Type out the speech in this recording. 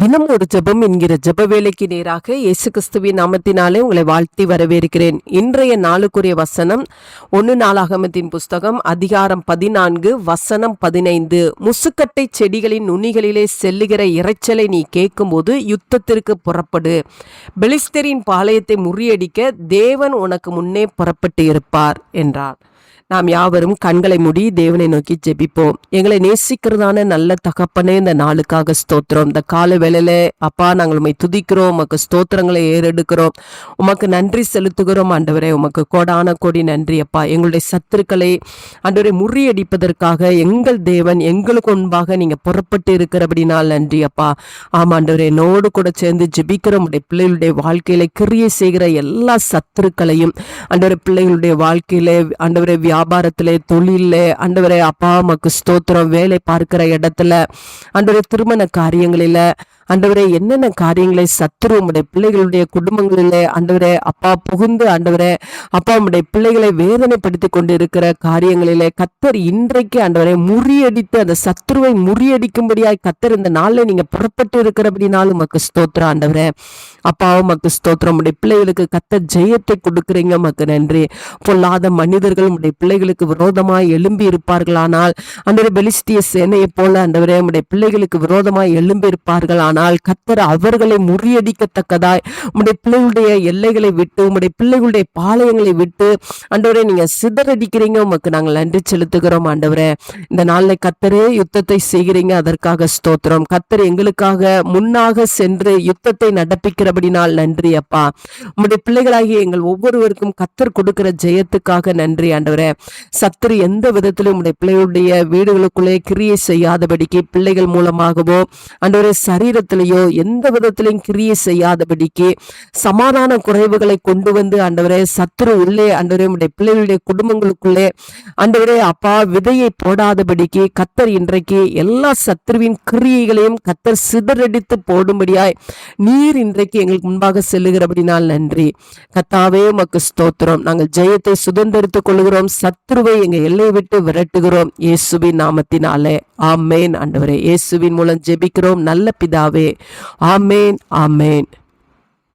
தினம் ஒரு ஜெபம் என்கிற ஜப வேலைக்கு நேராக இயேசு கிறிஸ்துவின் நாமத்தினாலே உங்களை வாழ்த்தி வரவேற்கிறேன். இன்றைய நாளுக்குரிய வசனம் ஒன்று நாளாகமத்தின் புஸ்தகம் அதிகாரம் பதினான்கு வசனம் பதினைந்து. முசுக்கட்டை செடிகளின் நுனிகளிலே செல்லுகிற இரைச்சலை நீ கேட்கும்போது யுத்தத்திற்கு புறப்படு. பெலிஸ்தரின் பாளையத்தை முறியடிக்க தேவன் உனக்கு முன்னே புறப்பட்டு இருப்பார் என்றார். நாம் யாவரும் கண்களை மூடி தேவனை நோக்கி ஜெபிப்போம். எங்களை நேசிக்கிறதான நல்ல தகப்பனே இந்த நாளுக்காக ஸ்தோத்திரம். இந்த கால வேளையில அப்பா நாங்கள் உண்மை துதிக்கிறோம் உமக்கு ஸ்தோத்திரங்களை ஏறெடுக்கிறோம். உமக்கு நன்றி செலுத்துகிறோம் ஆண்டவரே உமக்கு கோடான கோடி நன்றி அப்பா. எங்களுடைய சத்துருக்களை ஆண்டவரை முறியடிப்பதற்காக எங்கள் தேவன் எங்களுக்கு முன்பாக நீங்க புறப்பட்டு இருக்கிறபடினால் நன்றி அப்பா. ஆமாண்டவரே நோடு கூட சேர்ந்து ஜெபிக்கிற உடைய பிள்ளைகளுடைய வாழ்க்கையில கிரியை செய்கிற எல்லா சத்துருக்களையும் ஆண்டவரை பிள்ளைகளுடைய வாழ்க்கையில ஆண்டவரை வியாபாரத்திலே தொழிலே அண்டவரே அப்பா அம்மாக்கு ஸ்தோத்திரம். வேலை பார்க்கிற இடத்துல அண்டவரே திருமண காரியங்களில் ஆண்டவரே என்னென்ன காரியங்களை சத்துரு உடைய பிள்ளைகளுடைய குடும்பங்களிலே ஆண்டவரே அப்பா புகுந்து ஆண்டவரே அப்பா உடைய பிள்ளைகளை வேதனைப்படுத்தி கொண்டு இருக்கிற காரியங்களிலே கத்தர் இன்றைக்கு ஆண்டவரை முறியடித்து அந்த சத்துருவை முறியடிக்கும்படியாய் கத்தர் இந்த நாளில் நீங்க புறப்பட்டு இருக்கிறபடினாலும் உமக்கு ஸ்தோத்திரம் ஆண்டவரே. அப்பாவும் உமக்கு ஸ்தோத்திரம். உடைய பிள்ளைகளுக்கு கத்தர் ஜெயத்தை கொடுக்குறீங்க. உமக்கு நன்றி. பொல்லாத மனிதர்கள் உடைய பிள்ளைகளுக்கு விரோதமாய் எழும்பி இருப்பார்களானால் ஆண்டவரே பெலிஸ்திய சேனையை போல ஆண்டவரே உடைய பிள்ளைகளுக்கு விரோதமாய் எழும்பி இருப்பார்கள் ஆனால் கத்தர் அவர்களை முறியடிக்கத்தக்கதாய் உங்களுடைய பிள்ளைகளுடைய எல்லைகளை விட்டு உங்களுடைய பிள்ளைகளுடைய பாளையங்களை விட்டு ஆண்டவரே நீங்க சிதறடிக்கிறீங்க. உமக்கு நாங்கள் நன்றி செலுத்துகிறோம் ஆண்டவரே. இந்த நாளில் கத்தரே யுத்தத்தை செய்கிறீங்க. அதற்காக ஸ்தோத்திரம். கத்தர் எங்களுக்காக முன்னாக சென்று யுத்தத்தை நடப்பிக்கிறபடினால் நன்றி அப்பா. உங்களுடைய பிள்ளைகளாகிய எங்கள் ஒவ்வொருவருக்கும் கத்தர் கொடுக்கிற ஜெயத்துக்காக நன்றி ஆண்டவரே. சத்துரு எந்த விதத்திலும் உங்களுடைய பிள்ளைகளுடைய வீடுகளுக்குள்ளே கிரியை செய்யாதபடிக்கு பிள்ளைகள் மூலமாகவோ ஆண்டவரே சரீரத்திலேயோ எந்த விதத்திலையும் கிரியை செய்யாதபடிக்கு சமாதான குறைவுகளை கொண்டு வந்து ஆண்டவரே சத்துரு உள்ளே ஆண்டவரே உடைய பிள்ளைகளுடைய குடும்பங்களுக்குள்ளே ஆண்டவரே அப்பா விதையை போடாதபடிக்கு கத்தர் இன்றைக்கு எல்லா சத்துருவின் கிரியைகளையும் கத்தர் சிதறடித்து போடும்படியாய் நீர் இன்றைக்கு எங்களுக்கு முன்பாக செல்லுகிறபடினால் நன்றி. கத்தாவே உமக்கு ஸ்தோத்திரம். நாங்கள் ஜெயத்தை சுதந்திரித்துக் கொள்கிறோம் சத்ருவை எங்க எல்லையை விட்டு விரட்டுகிறோம். இயேசுவின் நாமத்தினாலே. ஆமேன். ஆண்டவரே இயேசுவின் மூலம் ஜெபிக்கிறோம். நல்ல பிதாவே ஆமேன் ஆமேன்